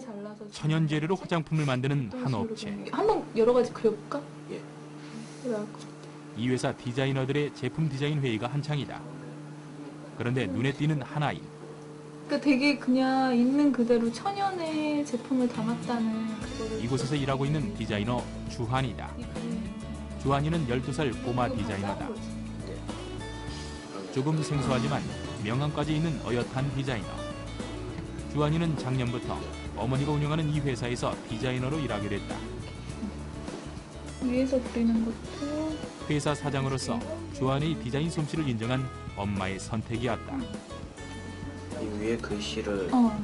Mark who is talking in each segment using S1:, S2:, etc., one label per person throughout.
S1: 잘 잘라서
S2: 천연 재료로 화장품을 만드는 한 업체.
S1: 한번 여러 가지 그려볼까?
S3: 예.
S2: 이 회사 디자이너들의 제품 디자인 회의가 한창이다. 그런데 눈에 띄는 한 아이.
S1: 그러니까 되게 그냥 있는 그대로 천연의 제품을 담았다는 그거를
S2: 이곳에서 일하고 있는 디자이너 주한이다. 주한이는 12살 꼬마 디자이너다. 조금 생소하지만 명함까지 있는 어엿한 디자이너. 주한이는 작년부터 어머니가 운영하는 이 회사에서 디자이너로 일하게 됐다.
S1: 위에서 그리는 것도
S2: 회사 사장으로서 주한의 디자인 솜씨를 인정한 엄마의 선택이었다.
S3: 이 위에 글씨를
S1: 어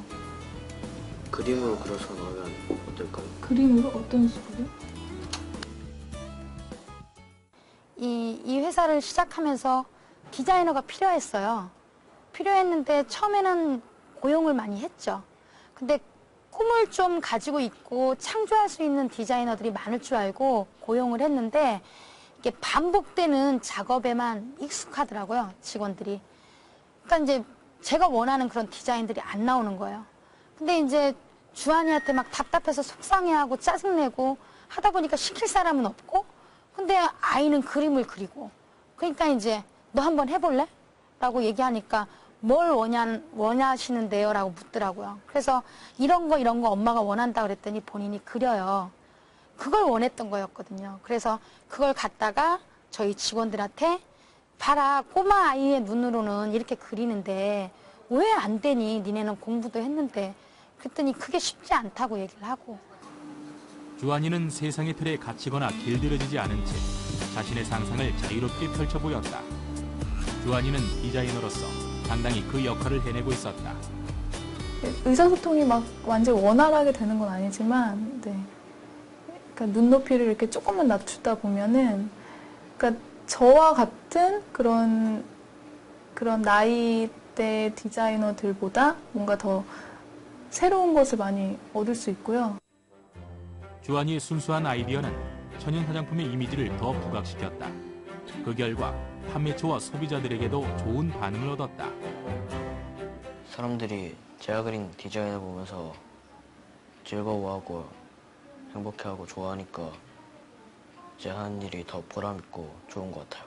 S3: 그림으로 그려서 넣으면 어떨까요?
S1: 그림으로 어떤 식으로?
S4: 이, 이 회사를 시작하면서 디자이너가 필요했어요. 필요했는데 처음에는 고용을 많이 했죠. 근데 꿈을 좀 가지고 있고 창조할 수 있는 디자이너들이 많을 줄 알고 고용을 했는데 이게 반복되는 작업에만 익숙하더라고요, 직원들이. 그러니까 이제 제가 원하는 그런 디자인들이 안 나오는 거예요. 근데 이제 주한이한테 막 답답해서 속상해하고 짜증내고 하다 보니까 시킬 사람은 없고 근데 아이는 그림을 그리고 그러니까 이제 너 한번 해볼래? 라고 얘기하니까 뭘 원하, 원하시는데요? 라고 묻더라고요. 그래서 이런 거 이런 거 엄마가 원한다 그랬더니 본인이 그려요. 그걸 원했던 거였거든요. 그래서 그걸 갖다가 저희 직원들한테 봐라 꼬마 아이의 눈으로는 이렇게 그리는데 왜 안 되니 니네는 공부도 했는데 그랬더니 그게 쉽지 않다고 얘기를 하고
S2: 주한이는 세상의 틀에 갇히거나 길들여지지 않은 채 자신의 상상을 자유롭게 펼쳐 보였다. 주한이는 디자이너로서 당당히 그 역할을 해내고 있었다.
S1: 의사소통이 막 완전 원활하게 되는 건 아니지만, 네. 그러니까 눈높이를 이렇게 조금만 낮추다 보면은, 그러니까 저와 같은 그런 그런 나이대 디자이너들보다 뭔가 더 새로운 것을 많이 얻을 수 있고요.
S2: 주한이의 순수한 아이디어는 천연 화장품의 이미지를 더 부각시켰다. 그 결과 판매처와 소비자들에게도 좋은 반응을 얻었다.
S5: 사람들이 제가 그린 디자인을 보면서 즐거워하고 행복해하고 좋아하니까 제 하는 일이 더 보람있고 좋은 것 같아요.